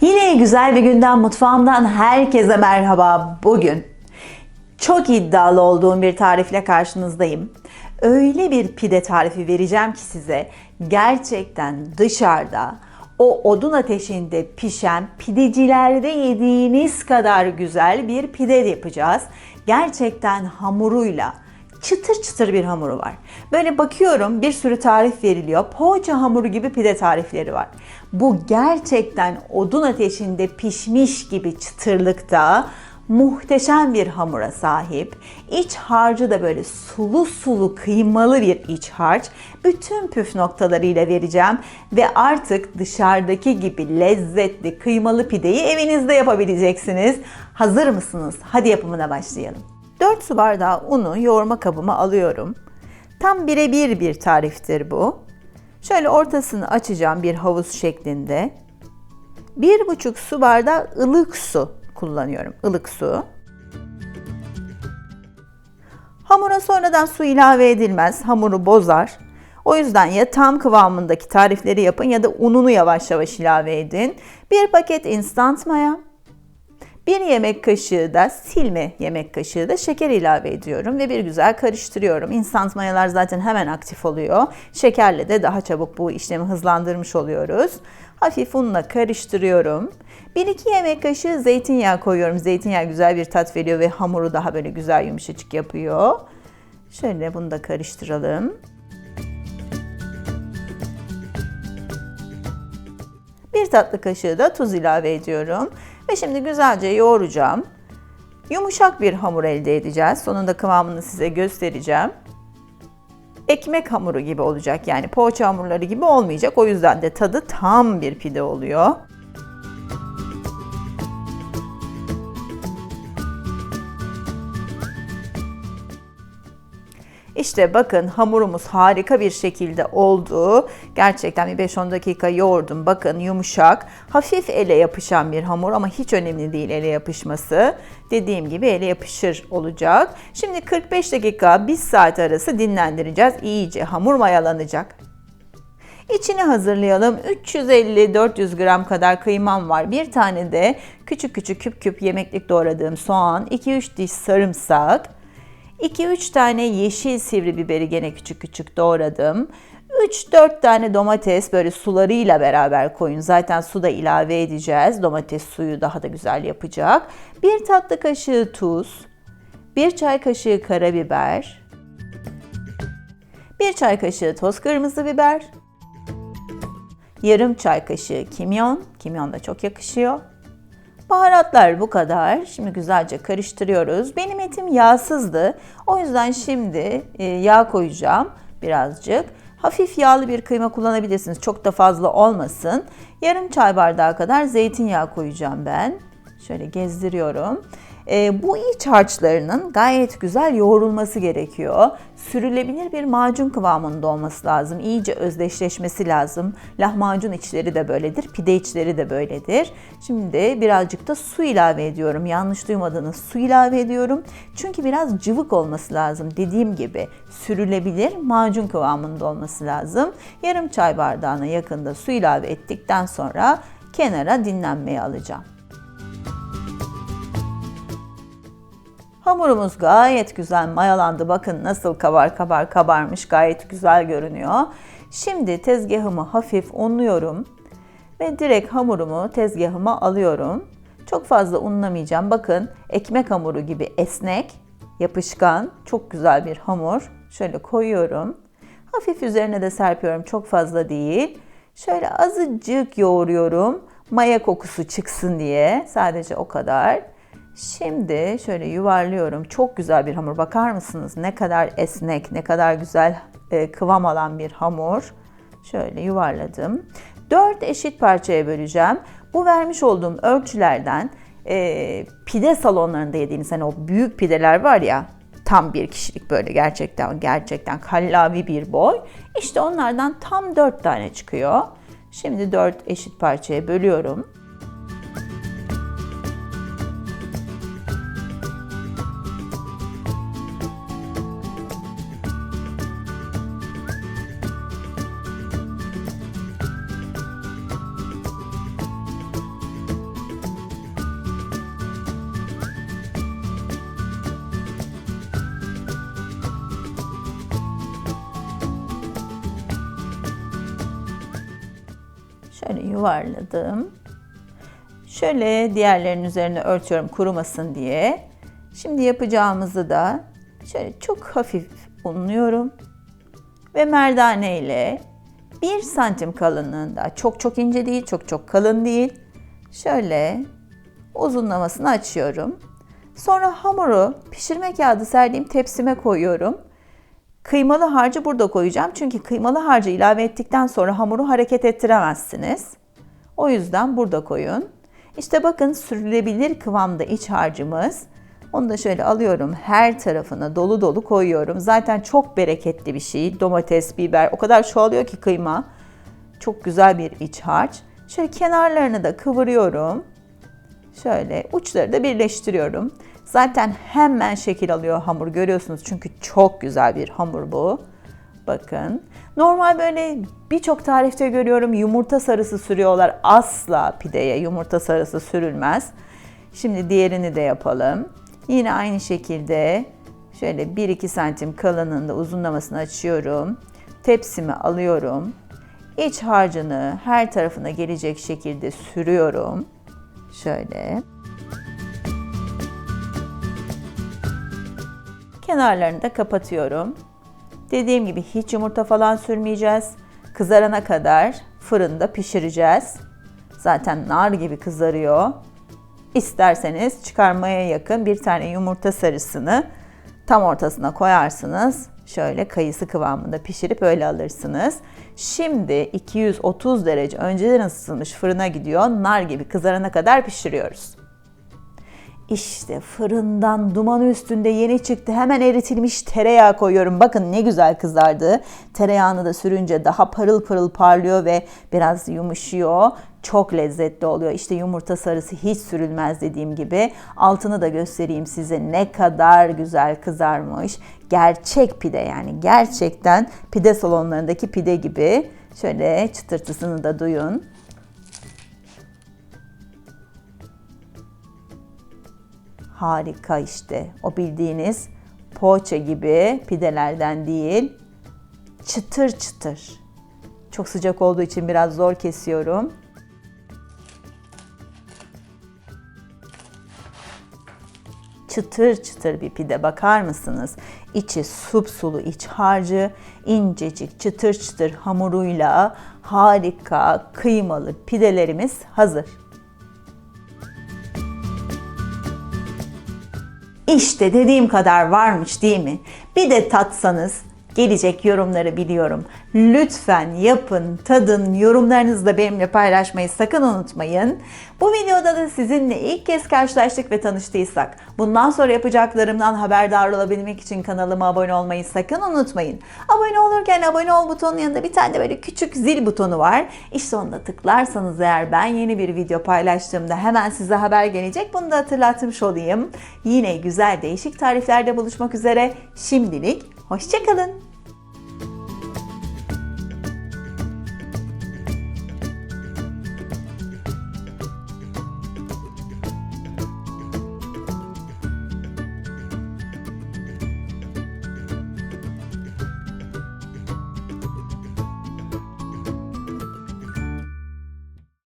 Yine güzel bir günden mutfağımdan herkese merhaba. Bugün çok iddialı olduğum bir tarifle karşınızdayım. Öyle bir pide tarifi vereceğim ki size gerçekten dışarıda o odun ateşinde pişen pidecilerde yediğiniz kadar güzel bir pide yapacağız. Gerçekten hamuruyla çıtır çıtır bir hamuru var. Böyle bakıyorum bir sürü tarif veriliyor. Poğaça hamuru gibi pide tarifleri var. Bu gerçekten odun ateşinde pişmiş gibi çıtırlıkta muhteşem bir hamura sahip. İç harcı da böyle sulu sulu kıymalı bir iç harç. Bütün püf noktalarıyla vereceğim ve artık dışarıdaki gibi lezzetli kıymalı pideyi evinizde yapabileceksiniz. Hazır mısınız? Hadi yapımına başlayalım. 4 su bardağı unu yoğurma kabıma alıyorum. Tam birebir bir tariftir bu. Şöyle ortasını açacağım bir havuz şeklinde. 1,5 su bardağı ılık su kullanıyorum. ılık su. Hamura sonradan su ilave edilmez. Hamuru bozar. O yüzden ya tam kıvamındaki tarifleri yapın ya da ununu yavaş yavaş ilave edin. Bir paket instant maya, bir yemek kaşığı da silme yemek kaşığı da şeker ilave ediyorum ve bir güzel karıştırıyorum. Instant mayalar zaten hemen aktif oluyor. Şekerle de daha çabuk bu işlemi hızlandırmış oluyoruz. Hafif unla karıştırıyorum. 1-2 yemek kaşığı zeytinyağı koyuyorum. Zeytinyağı güzel bir tat veriyor ve hamuru daha böyle güzel yumuşacık yapıyor. Şöyle bunu da karıştıralım. Bir tatlı kaşığı da tuz ilave ediyorum. Ve şimdi güzelce yoğuracağım. Yumuşak bir hamur elde edeceğiz. Sonunda kıvamını size göstereceğim. Ekmek hamuru gibi olacak yani poğaça hamurları gibi olmayacak. O yüzden de tadı tam bir pide oluyor. İşte bakın hamurumuz harika bir şekilde oldu. Gerçekten bir 5-10 dakika yoğurdum. Bakın yumuşak, hafif ele yapışan bir hamur ama hiç önemli değil ele yapışması. Dediğim gibi ele yapışır olacak. Şimdi 45 dakika 1 saat arası dinlendireceğiz. İyice hamur mayalanacak. İçini hazırlayalım. 350-400 gram kadar kıymam var. Bir tane de küçük küçük küp küp yemeklik doğradığım soğan, 2-3 diş sarımsak, 2-3 tane yeşil sivri biberi gene küçük küçük doğradım. 3-4 tane domates böyle sularıyla beraber koyun. Zaten su da ilave edeceğiz. Domates suyu daha da güzel yapacak. 1 tatlı kaşığı tuz, 1 çay kaşığı karabiber, 1 çay kaşığı toz kırmızı biber, yarım çay kaşığı kimyon. Kimyon da çok yakışıyor. Baharatlar bu kadar. Şimdi güzelce karıştırıyoruz. Benim etim yağsızdı. O yüzden şimdi e, yağ koyacağım birazcık. Hafif yağlı bir kıyma kullanabilirsiniz. Çok da fazla olmasın. Yarım çay bardağı kadar zeytinyağı koyacağım ben. Şöyle gezdiriyorum. E, bu iç harçlarının gayet güzel yoğrulması gerekiyor. Sürülebilir bir macun kıvamında olması lazım. İyice özdeşleşmesi lazım. Lahmacun içleri de böyledir, pide içleri de böyledir. Şimdi birazcık da su ilave ediyorum. Yanlış duymadınız su ilave ediyorum. Çünkü biraz cıvık olması lazım. Dediğim gibi sürülebilir macun kıvamında olması lazım. Yarım çay bardağına yakında su ilave ettikten sonra kenara dinlenmeye alacağım. Hamurumuz gayet güzel mayalandı. Bakın nasıl kabar kabar kabarmış. Gayet güzel görünüyor. Şimdi tezgahımı hafif unluyorum. Ve direkt hamurumu tezgahıma alıyorum. Çok fazla unlamayacağım. Bakın ekmek hamuru gibi esnek, yapışkan, çok güzel bir hamur. Şöyle koyuyorum. Hafif üzerine de serpiyorum. Çok fazla değil. Şöyle azıcık yoğuruyorum. Maya kokusu çıksın diye. Sadece o kadar. Şimdi şöyle yuvarlıyorum. Çok güzel bir hamur. Bakar mısınız? Ne kadar esnek, ne kadar güzel e, kıvam alan bir hamur. Şöyle yuvarladım. 4 eşit parçaya böleceğim. Bu vermiş olduğum ölçülerden e, pide salonlarında yediğiniz hani o büyük pideler var ya tam bir kişilik böyle gerçekten gerçekten kallavi bir boy. İşte onlardan tam 4 tane çıkıyor. Şimdi 4 eşit parçaya bölüyorum. Şöyle yuvarladım. Şöyle diğerlerinin üzerine örtüyorum kurumasın diye. Şimdi yapacağımızı da şöyle çok hafif unluyorum. Ve merdane ile 1 santim kalınlığında çok çok ince değil çok çok kalın değil. Şöyle uzunlamasını açıyorum. Sonra hamuru pişirme kağıdı serdiğim tepsime koyuyorum. Kıymalı harcı burada koyacağım. Çünkü kıymalı harcı ilave ettikten sonra hamuru hareket ettiremezsiniz. O yüzden burada koyun. İşte bakın sürülebilir kıvamda iç harcımız. Onu da şöyle alıyorum her tarafına dolu dolu koyuyorum. Zaten çok bereketli bir şey. Domates, biber o kadar çoğalıyor ki kıyma. Çok güzel bir iç harç. Şöyle kenarlarını da kıvırıyorum. Şöyle uçları da birleştiriyorum. Zaten hemen şekil alıyor hamur görüyorsunuz çünkü çok güzel bir hamur bu. Bakın. Normal böyle birçok tarifte görüyorum yumurta sarısı sürüyorlar. Asla pideye yumurta sarısı sürülmez. Şimdi diğerini de yapalım. Yine aynı şekilde şöyle 1-2 santim kalınlığında uzunlamasını açıyorum. Tepsimi alıyorum. İç harcını her tarafına gelecek şekilde sürüyorum. Şöyle. Kenarlarını da kapatıyorum. Dediğim gibi hiç yumurta falan sürmeyeceğiz. Kızarana kadar fırında pişireceğiz. Zaten nar gibi kızarıyor. İsterseniz çıkarmaya yakın bir tane yumurta sarısını tam ortasına koyarsınız. Şöyle kayısı kıvamında pişirip öyle alırsınız. Şimdi 230 derece önceden ısıtılmış fırına gidiyor. Nar gibi kızarana kadar pişiriyoruz. İşte fırından dumanı üstünde yeni çıktı. Hemen eritilmiş tereyağı koyuyorum. Bakın ne güzel kızardı. Tereyağını da sürünce daha parıl parıl parlıyor ve biraz yumuşuyor. Çok lezzetli oluyor. İşte yumurta sarısı hiç sürülmez dediğim gibi. Altını da göstereyim size ne kadar güzel kızarmış. Gerçek pide yani gerçekten pide salonlarındaki pide gibi. Şöyle çıtırtısını da duyun. Harika işte. O bildiğiniz poğaça gibi pidelerden değil. Çıtır çıtır. Çok sıcak olduğu için biraz zor kesiyorum. Çıtır çıtır bir pide bakar mısınız? İçi sulu iç harcı, incecik çıtır çıtır hamuruyla harika kıymalı pidelerimiz hazır. İşte dediğim kadar varmış değil mi? Bir de tatsanız gelecek yorumları biliyorum. Lütfen yapın, tadın, yorumlarınızı da benimle paylaşmayı sakın unutmayın. Bu videoda da sizinle ilk kez karşılaştık ve tanıştıysak, bundan sonra yapacaklarımdan haberdar olabilmek için kanalıma abone olmayı sakın unutmayın. Abone olurken abone ol butonunun yanında bir tane de böyle küçük zil butonu var. İşte onu da tıklarsanız eğer ben yeni bir video paylaştığımda hemen size haber gelecek. Bunu da hatırlatmış olayım. Yine güzel değişik tariflerde buluşmak üzere. Şimdilik hoşçakalın.